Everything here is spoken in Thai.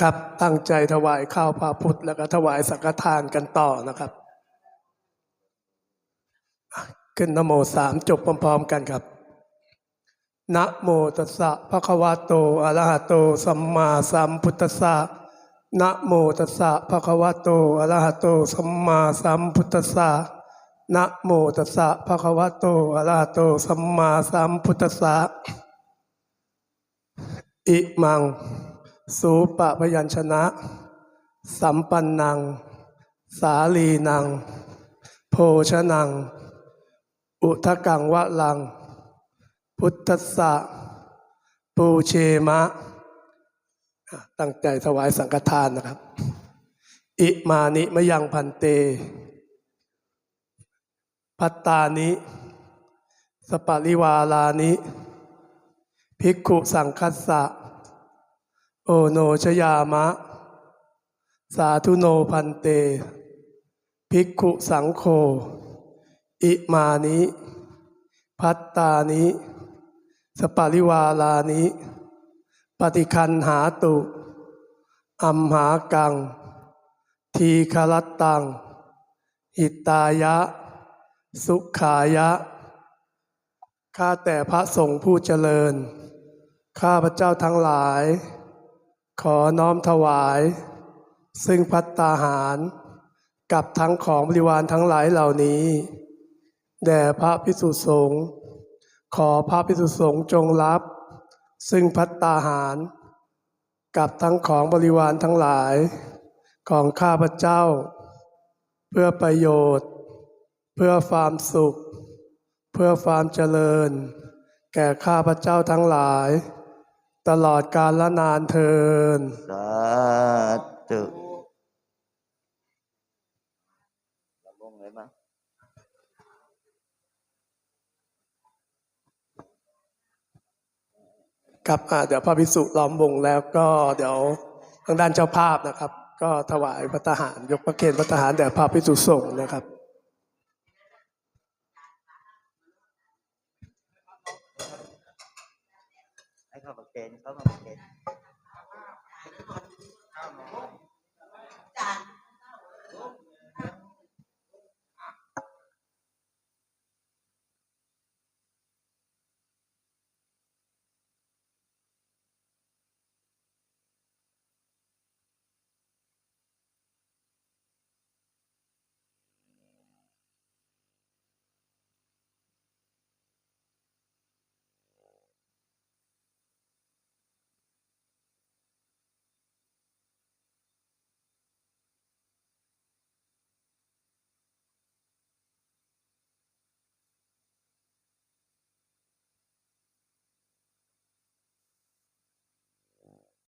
ครับ ตั้งใจถวายข้าวพระพุทธ แล้วก็ถวายสังฆทานกันต่อนะครับ ขึ้นนโมสามจบพร้อมๆกันครับนะโมตัสสะภะคะวะโตอะระหะโต สัมมาสัมพุทธัสสะนะโมตัสสะภะคะวะโตอะระหะโต สัมมาสัมพุทธัสสะ นะโมตัสสะภะคะวะโตอะระหะโตสัมมาสัมพุทธัสสะอิมัง สูปะพยัญชนะ สัมปันนัง สาลีนัง โภชนัง อุทกังวะลัง พุทธัสสะปูเชมะ ตั้งใจถวายสังฆทานนะครับ อิมานิมะยังพันเต พัตตานิ สปาริวาลานิ ภิกขุสังคัสสะ โอโนชยามะ สาธุโนพันเต ภิกขุสังโฆ อิมานิ พัตตานิ สปาริวาลานิ ปฏิคันหาตุอัมหากัง ทีคารตตังหิตายะ สุขายะ ข้าแต่พระสงฆ์ผู้เจริญ ข้าพระเจ้าทั้งหลาย ขอน้อมถวาย ซึ่งพัตตาหาร กับทั้งของบริวารทั้งหลายเหล่านี้ แด่พระพิสุสงฆ์ขอพระพิสุสงฆ์จงรับ ซึ่งพัตตาหาร กับทั้งของบริวารทั้งหลาย ของข้าพระเจ้า เพื่อประโยชน์ เพื่อความสุข เพื่อความเจริญ แก่ข้าพเจ้าทั้งหลาย ตลอดกาลละนานเทินสาธุลำวงเลยมั้งครับอ่าเดี๋ยวพระภิกษุล้อมวงแล้วก็เดี๋ยวทางด้านเจ้าภาพนะครับ ก็ถวายพระทหารยกพระเกศพระทหารแด่พระภิกษุสงฆ์นะครับ ให้เขามาเกณฑ์เขามาเกณฑ์